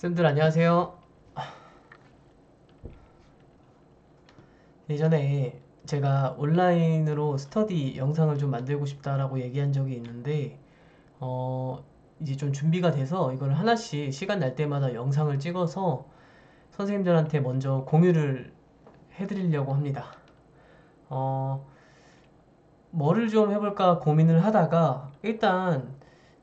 쌤들 안녕하세요. 예전에 제가 온라인으로 스터디 영상을 좀 만들고 싶다라고 얘기한 적이 있는데, 어, 이제 좀 준비가 돼서 이걸 하나씩 시간 날 때마다 영상을 찍어서 선생님들한테 먼저 공유를 해드리려고 합니다. 어, 뭐를 좀 해볼까 고민을 하다가 일단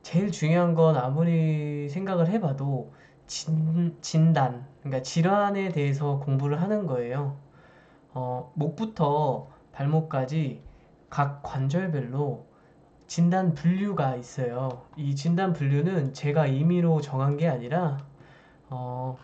제일 중요한 건 아무리 생각을 해봐도 진, 진단, 그러니까 질환에 대해서 공부를 하는 거예요. 어, 목부터 발목까지 각 관절별로 진단 분류가 있어요. 이 진단 분류는 제가 임의로 정한 게 아니라, 어,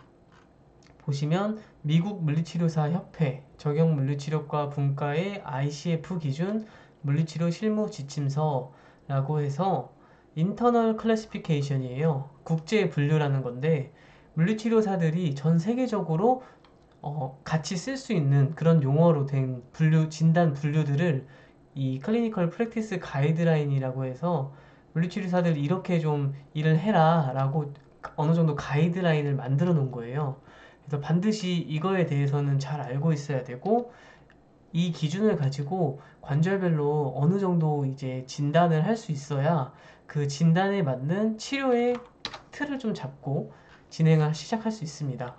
보시면 미국 물리치료사 협회 적용 물리치료과 분과의 ICF 기준 물리치료 실무 지침서라고 해서 인터널 클래시피케이션이에요. 국제 분류라는 건데 물리치료사들이 전 세계적으로 어, 같이 쓸 수 있는 그런 용어로 된 분류, 진단 분류들을 이 클리니컬 프랙티스 가이드라인이라고 해서 물리치료사들 이렇게 좀 일을 해라 라고 어느 정도 가이드라인을 만들어 놓은 거예요. 그래서 반드시 이거에 대해서는 잘 알고 있어야 되고 이 기준을 가지고 관절별로 어느 정도 이제 진단을 할 수 있어야 그 진단에 맞는 치료의 틀을 좀 잡고 진행을 시작할 수 있습니다.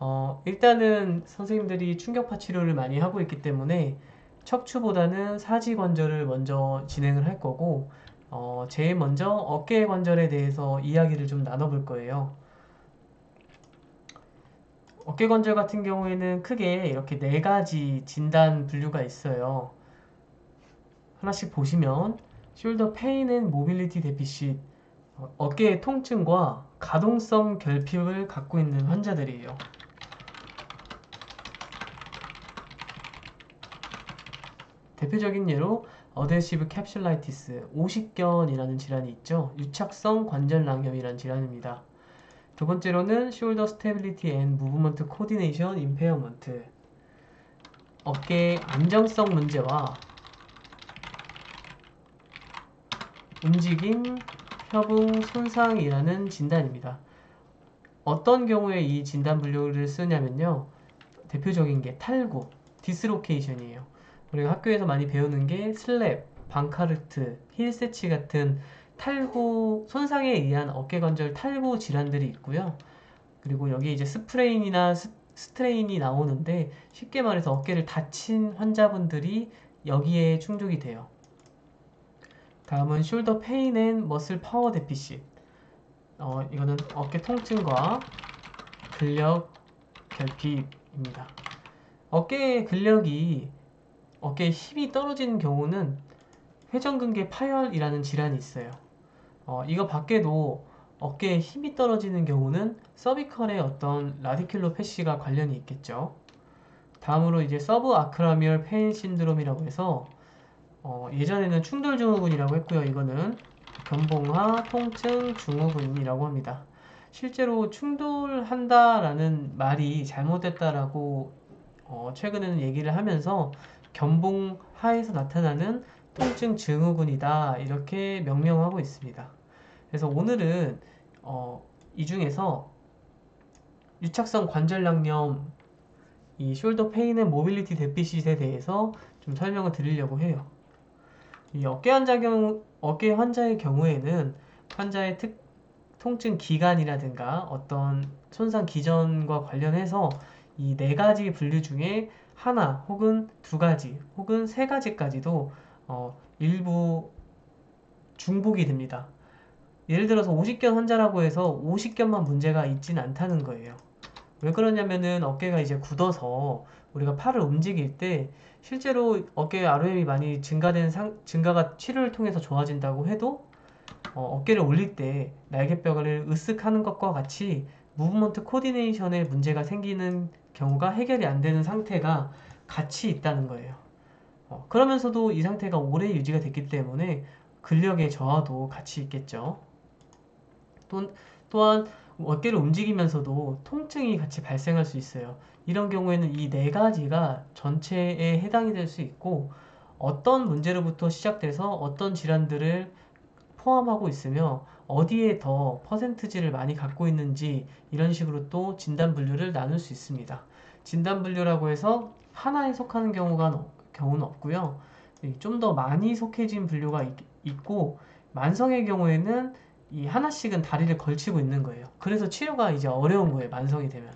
어, 일단은 선생님들이 충격파 치료를 많이 하고 있기 때문에 척추보다는 사지 관절을 먼저 진행을 할 거고, 어, 제일 먼저 어깨 관절에 대해서 이야기를 좀 나눠볼 거예요. 어깨 관절 같은 경우에는 크게 이렇게 네 가지 진단 분류가 있어요. 하나씩 보시면 숄더 페인 앤 모빌리티 데피시 어깨의 통증과 가동성 결핍을 갖고 있는 환자들이에요. 대표적인 예로 어데시브 캡슐라이티스, 오십견이라는 질환이 있죠. 유착성 관절 낭염이라는 질환입니다. 두 번째로는 숄더 스테빌리티 앤 무브먼트 코디네이션 임페어먼트 어깨 안정성 문제와 움직임 협응 손상이라는 진단입니다. 어떤 경우에 이 진단 분류를 쓰냐면요. 대표적인 게 탈구, 디스로케이션이에요. 우리가 학교에서 많이 배우는 게 슬랩, 방카르트, 힐세치 같은 탈구 손상에 의한 어깨관절 탈구 질환들이 있고요. 그리고 여기 이제 스프레인이나 스, 스트레인이 나오는데 쉽게 말해서 어깨를 다친 환자분들이 여기에 충족이 돼요. 다음은 숄더 페인 앤 머슬 파워 데피시. 어, 이거는 어깨 통증과 근력 결핍입니다. 어깨의 근력이 어깨에 힘이 떨어지는 경우는 회전근개 파열이라는 질환이 있어요. 어, 이거 밖에도 어깨에 힘이 떨어지는 경우는 서비컬의 어떤 라디큘로 패시가 관련이 있겠죠. 다음으로 이제 서브 아크라미얼 페인 신드롬이라고 해서 어, 예전에는 충돌 증후군이라고 했고요. 이거는 견봉하 통증 증후군이라고 합니다. 실제로 충돌한다라는 말이 잘못됐다라고 어, 최근에는 얘기를 하면서 견봉하에서 나타나는 통증 증후군이다 이렇게 명명하고 있습니다. 그래서 오늘은 어, 이 중에서 유착성 관절낭염, 이 숄더 페인 앤 모빌리티 데피시에 대해서 좀 설명을 드리려고 해요. 이 어깨 환자 경우, 어깨 환자의 경우에는 환자의 특, 통증 기간이라든가 어떤 손상 기전과 관련해서 이 네 가지 분류 중에 하나 혹은 두 가지 혹은 세 가지까지도 어, 일부 중복이 됩니다. 예를 들어서 50견 환자라고 해서 50견만 문제가 있진 않다는 거예요. 왜 그러냐면은 어깨가 이제 굳어서 우리가 팔을 움직일 때 실제로 어깨 ROM이 많이 증가된 상, 증가가 치료를 통해서 좋아진다고 해도 어, 깨를 올릴 때 날개뼈를 으쓱하는 것과 같이 무브먼트 코디네이션에 문제가 생기는 경우가 해결이 안 되는 상태가 같이 있다는 거예요. 어, 그러면서도 이 상태가 오래 유지가 됐기 때문에 근력의 저하도 같이 있겠죠. 또, 또한 어깨를 움직이면서도 통증이 같이 발생할 수 있어요. 이런 경우에는 이 네 가지가 전체에 해당이 될 수 있고 어떤 문제로부터 시작돼서 어떤 질환들을 포함하고 있으며 어디에 더 퍼센트지를 많이 갖고 있는지 이런 식으로 또 진단 분류를 나눌 수 있습니다. 진단 분류라고 해서 하나에 속하는 경우가 경우는 없고요. 좀 더 많이 속해진 분류가 있, 고 만성의 경우에는 이 하나씩은 다리를 걸치고 있는 거예요. 그래서 치료가 이제 어려운 거예요. 만성이 되면.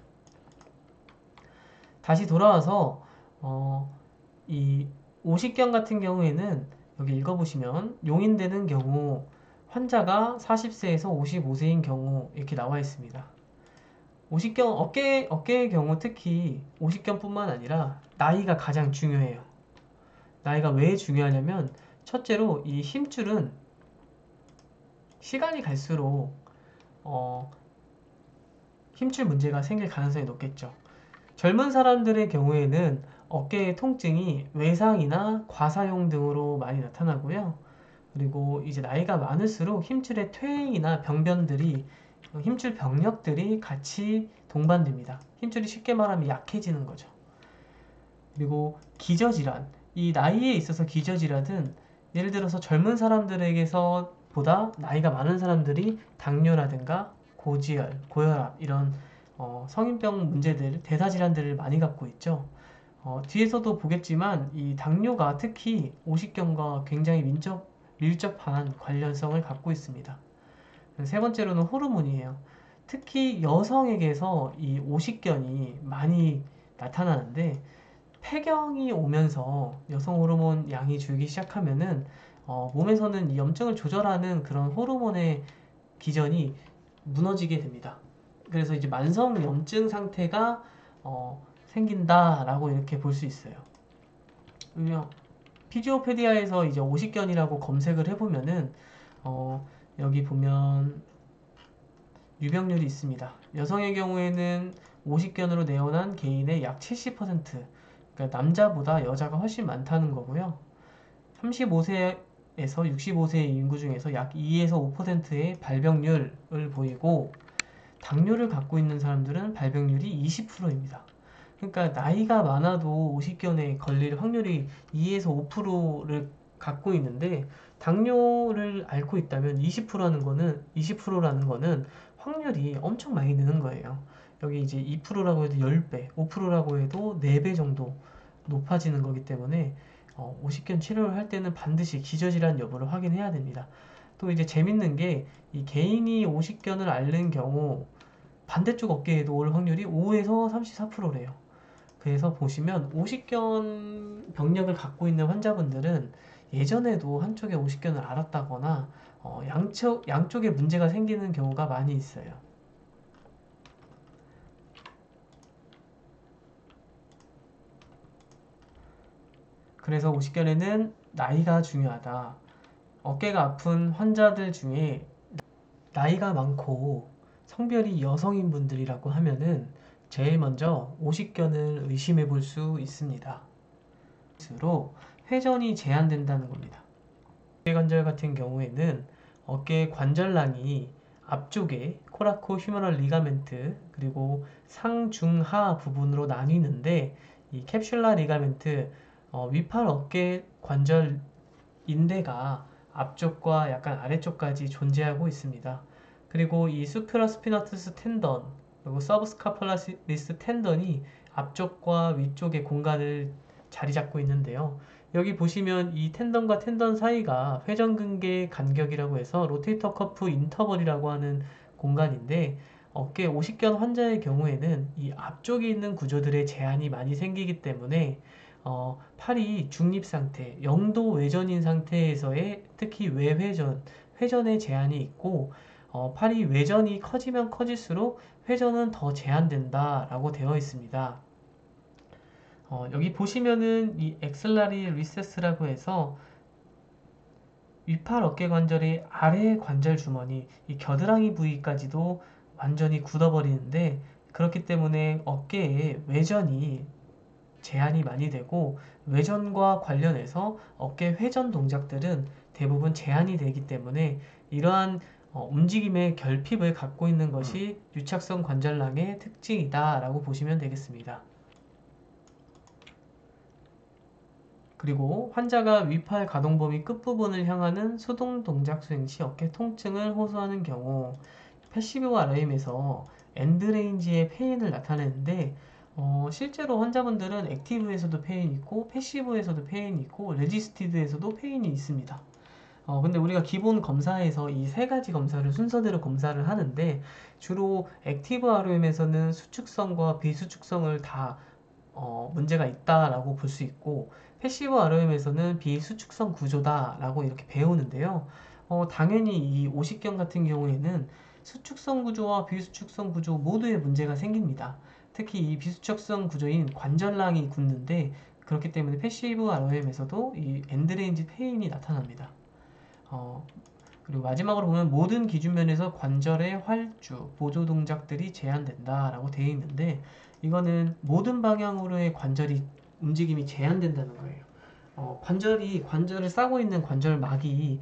다시 돌아와서 어, 이 오십견 같은 경우에는 여기 읽어보시면 용인되는 경우 환자가 40세에서 55세인 경우 이렇게 나와 있습니다. 오십견 어깨 어깨의 경우 특히 오십견뿐만 아니라 나이가 가장 중요해요. 나이가 왜 중요하냐면 첫째로 이 힘줄은 시간이 갈수록 어, 힘줄 문제가 생길 가능성이 높겠죠. 젊은 사람들의 경우에는 어깨의 통증이 외상이나 과사용 등으로 많이 나타나고요. 그리고 이제 나이가 많을수록 힘줄의 퇴행이나 병변들이 힘줄 병력들이 같이 동반됩니다. 힘줄이 쉽게 말하면 약해지는 거죠. 그리고 기저질환, 이 나이에 있어서 기저질환은 예를 들어서 젊은 사람들에게서 보다 나이가 많은 사람들이 당뇨라든가 고지혈, 고혈압 이런 어, 성인병 문제들, 대사질환들을 많이 갖고 있죠. 어, 뒤에서도 보겠지만 이 당뇨가 특히 오십견과 굉장히 민접, 밀접한 관련성을 갖고 있습니다. 세 번째로는 호르몬이에요. 특히 여성에게서 이 오십견이 많이 나타나는데 폐경이 오면서 여성 호르몬 양이 줄기 시작하면은 어, 몸에서는 이 염증을 조절하는 그런 호르몬의 기전이 무너지게 됩니다. 그래서 이제 만성 염증 상태가 어, 생긴다라고 이렇게 볼 수 있어요. 피지오페디아에서 이제 오십견이라고 검색을 해보면은 어, 여기 보면 유병률이 있습니다. 여성의 경우에는 오십견으로 내원한 개인의 약 70%, 그러니까 남자보다 여자가 훨씬 많다는 거고요. 35세 에서 65세 인구 중에서 약 2에서 5%의 발병률을 보이고 당뇨를 갖고 있는 사람들은 발병률이 20%입니다. 그러니까 나이가 많아도 오십견에 걸릴 확률이 2에서 5%를 갖고 있는데 당뇨를 앓고 있다면 20%라는 거는 20%라는 거는 확률이 엄청 많이 느는 거예요. 여기 이제 2%라고 해도 10배, 5%라고 해도 4배 정도 높아지는 거기 때문에 어, 오십견 치료를 할 때는 반드시 기저질환 여부를 확인해야 됩니다. 또 이제 재밌는 게 이 개인이 오십견을 앓는 경우 반대쪽 어깨에도 올 확률이 5에서 34%래요. 그래서 보시면 오십견 병력을 갖고 있는 환자분들은 예전에도 한쪽에 오십견을 앓았다거나 어, 양쪽, 양쪽에 문제가 생기는 경우가 많이 있어요. 그래서 오십견에는 나이가 중요하다. 어깨가 아픈 환자들 중에 나이가 많고 성별이 여성인 분들이라고 하면은 제일 먼저 오십견을 의심해 볼 수 있습니다. 스로 회전이 제한된다는 겁니다. 어깨관절 같은 경우에는 어깨 관절낭이 앞쪽에 코라코 휴머럴 리가멘트 그리고 상중하 부분으로 나뉘는데 이 캡슐라 리가멘트 어, 위팔 어깨 관절 인대가 앞쪽과 약간 아래쪽까지 존재하고 있습니다. 그리고 이 수퓨라 스피너투스 텐던 그리고 서브스카폴라리스 텐던이 앞쪽과 위쪽의 공간을 자리 잡고 있는데요. 여기 보시면 이 텐던과 텐던 사이가 회전근개 간격이라고 해서 로테이터 커프 인터벌이라고 하는 공간인데 어깨 오십견 환자의 경우에는 이 앞쪽에 있는 구조들의 제한이 많이 생기기 때문에 어, 팔이 중립 상태, 영도 외전인 상태에서의 특히 외회전, 회전의 제한이 있고 어, 팔이 외전이 커지면 커질수록 회전은 더 제한된다라고 되어 있습니다. 어, 여기 보시면은 이 엑슬라리 리세스라고 해서 위팔 어깨 관절의 아래 관절 주머니, 이 겨드랑이 부위까지도 완전히 굳어버리는데 그렇기 때문에 어깨에 외전이 제한이 많이 되고 외전과 관련해서 어깨 회전 동작들은 대부분 제한이 되기 때문에 이러한 어, 움직임의 결핍을 갖고 있는 것이 유착성 관절낭의 특징이다 라고 보시면 되겠습니다. 그리고 환자가 위팔 가동 범위 끝부분을 향하는 수동 동작 수행 시 어깨 통증을 호소하는 경우 패시브 RM에서 엔드레인지의 페인을 나타내는데 어, 실제로 환자분들은 액티브에서도 페인이 있고 패시브에서도 페인이 있고 레지스티드에서도 페인이 있습니다. 어, 근데 우리가 기본 검사에서 이 세 가지 검사를 순서대로 검사를 하는데 주로 액티브 ROM에서는 수축성과 비수축성을 다 어, 문제가 있다라고 볼 수 있고 패시브 ROM에서는 비수축성 구조다라고 이렇게 배우는데요. 어, 당연히 이 오십견 같은 경우에는 수축성 구조와 비수축성 구조 모두에 문제가 생깁니다. 특히 이 비수축성 구조인 관절낭이 굳는데 그렇기 때문에 패시브 ROM에서도 이 엔드레인지 페인이 나타납니다. 어, 그리고 마지막으로 보면 모든 기준면에서 관절의 활주, 보조 동작들이 제한된다라고 되어 있는데 이거는 모든 방향으로의 관절이 움직임이 제한된다는 거예요. 어, 관절이 관절을 싸고 있는 관절막이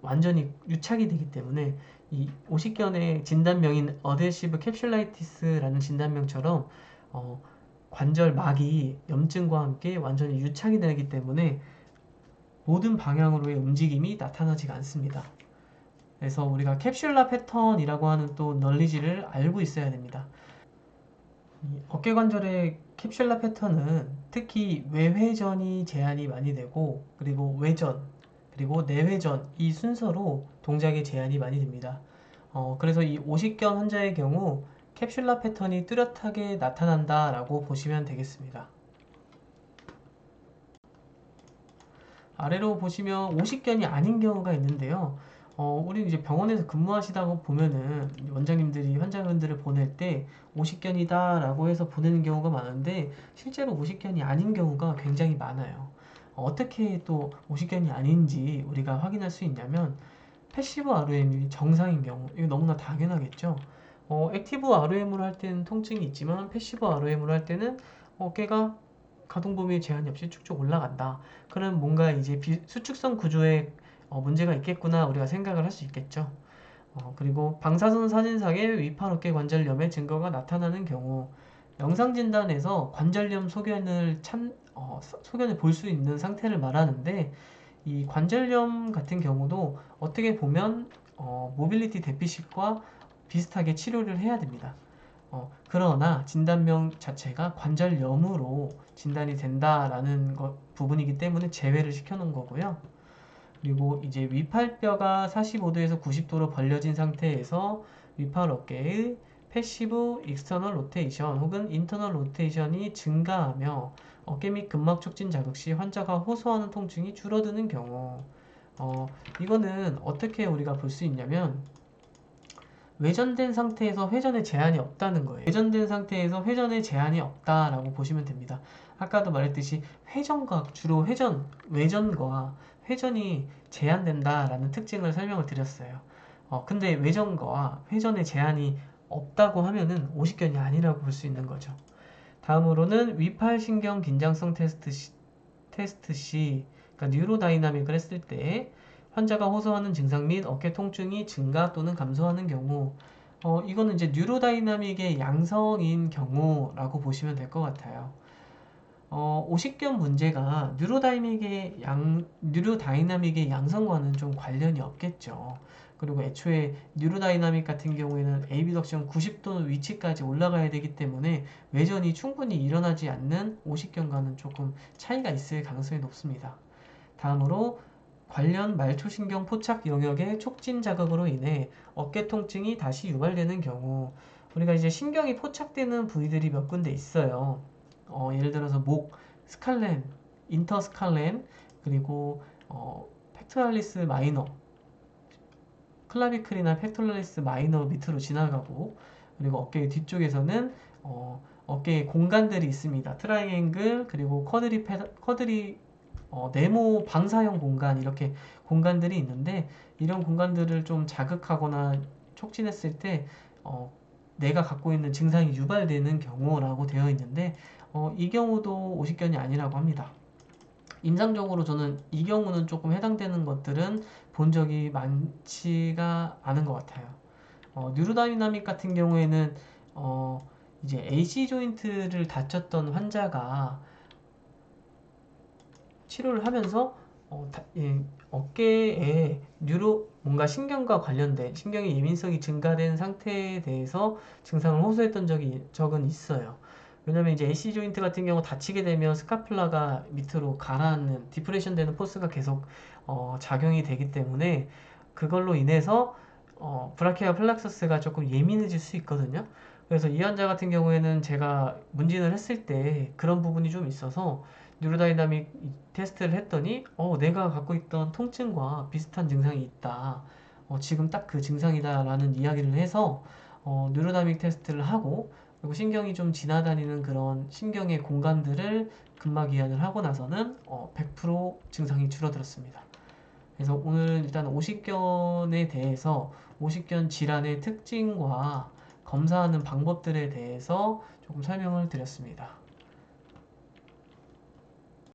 완전히 유착이 되기 때문에 이 오십견의 진단명인 어데시브 캡슐라이티스라는 진단명처럼 어, 관절막이 염증과 함께 완전히 유착이 되기 때문에 모든 방향으로의 움직임이 나타나지가 않습니다. 그래서 우리가 캡슐라 패턴이라고 하는 또 널리지를 알고 있어야 됩니다. 어깨 관절의 캡슐라 패턴은 특히 외회전이 제한이 많이 되고 그리고 외전 그리고 내회전 이 순서로 동작에 제한이 많이 됩니다. 어, 그래서 이 오십견 환자의 경우 캡슐라 패턴이 뚜렷하게 나타난다 라고 보시면 되겠습니다. 아래로 보시면 오십견이 아닌 경우가 있는데요. 어, 우리 이제 병원에서 근무하시다고 보면은 원장님들이 환자분들을 보낼 때 오십견이다 라고 해서 보내는 경우가 많은데 실제로 오십견이 아닌 경우가 굉장히 많아요. 어, 떻게 또 오십견이 아닌지 우리가 확인할 수 있냐면 패시브 ROM이 정상인 경우 이거 너무나 당연하겠죠. 어, 액티브 ROM으로 할 때는 통증이 있지만 패시브 ROM으로 할 때는 어깨가 가동 범위에 제한이 없이 쭉쭉 올라간다. 그럼 뭔가 이제 비, 수축성 구조에 어, 문제가 있겠구나 우리가 생각을 할 수 있겠죠. 어, 그리고 방사선 사진상의 위팔 어깨 관절염의 증거가 나타나는 경우 영상 진단에서 관절염 소견을 참 어, 소견을 볼 수 있는 상태를 말하는데 이 관절염 같은 경우도 어떻게 보면 어, 모빌리티 데피식과 비슷하게 치료를 해야 됩니다. 어, 그러나 진단명 자체가 관절염으로 진단이 된다라는 것, 부분이기 때문에 제외를 시켜놓은 거고요. 그리고 이제 위팔뼈가 45도에서 90도로 벌려진 상태에서 위팔 어깨의 패시브 익스터널 로테이션 혹은 인터널 로테이션이 증가하며 어깨 및 근막 촉진 자극 시 환자가 호소하는 통증이 줄어드는 경우 어, 이거는 어떻게 우리가 볼 수 있냐면 외전된 상태에서 회전에 제한이 없다는 거예요. 외전된 상태에서 회전에 제한이 없다라고 보시면 됩니다. 아까도 말했듯이 회전과 주로 회전, 외전과 회전이 제한된다라는 특징을 설명을 드렸어요. 어, 근데 외전과 회전에 제한이 없다고 하면은 오십견이 아니라고 볼 수 있는 거죠. 다음으로는 위팔 신경 긴장성 테스트 시, 테스트 시 그러니까 뉴로다이나믹을 했을 때 환자가 호소하는 증상 및 어깨 통증이 증가 또는 감소하는 경우 어, 이거는 이제 뉴로다이나믹의 양성인 경우라고 보시면 될 것 같아요. 어, 오십견 문제가 뉴로다이나믹의 양, 뉴로다이나믹의 양성과는 좀 관련이 없겠죠. 그리고 애초에 뉴로다이나믹 같은 경우에는 에이비덕션 90도 위치까지 올라가야 되기 때문에 외전이 충분히 일어나지 않는 오십견과는 조금 차이가 있을 가능성이 높습니다. 다음으로 관련 말초신경 포착 영역의 촉진 자극으로 인해 어깨 통증이 다시 유발되는 경우 우리가 이제 신경이 포착되는 부위들이 몇 군데 있어요. 어, 예를 들어서 목, 스칼렌, 인터스칼렌, 그리고 어, 팩토랄리스 마이너, 클라비클이나 팩토랄리스 마이너 밑으로 지나가고 그리고 어깨 뒤쪽에서는 어, 어깨에 공간들이 있습니다. 트라이앵글 그리고 쿼드리 쿼드리 어, 네모 방사형 공간 이렇게 공간들이 있는데 이런 공간들을 좀 자극하거나 촉진했을 때 어, 내가 갖고 있는 증상이 유발되는 경우라고 되어 있는데 어, 이 경우도 오십견이 아니라고 합니다. 임상적으로 저는 이 경우는 조금 해당되는 것들은 본 적이 많지가 않은 것 같아요. 어, 뉴로다이나믹 같은 경우에는 어, 이제 AC 조인트를 다쳤던 환자가 치료를 하면서 어, 다- 예, 어깨에 뉴로 뭔가 신경과 관련된 신경의 예민성이 증가된 상태에 대해서 증상을 호소했던 적이 적은 있어요. 왜냐면 이제 AC 조인트 같은 경우 다치게 되면 스카플라가 밑으로 가라앉는 디프레션 되는 포스가 계속 어, 작용이 되기 때문에 그걸로 인해서 어, 브라키아 플락서스가 조금 예민해질 수 있거든요. 그래서 이 환자 같은 경우에는 제가 문진을 했을 때 그런 부분이 좀 있어서 뉴로다이나믹 테스트를 했더니 어, 내가 갖고 있던 통증과 비슷한 증상이 있다. 어, 지금 딱 그 증상이다라는 이야기를 해서 어, 뉴로다이나믹 테스트를 하고 그리고 신경이 좀 지나다니는 그런 신경의 공간들을 근막 이완을 하고 나서는 어, 100% 증상이 줄어들었습니다. 그래서 오늘 일단 오십견에 대해서 오십견 질환의 특징과 검사하는 방법들에 대해서 조금 설명을 드렸습니다.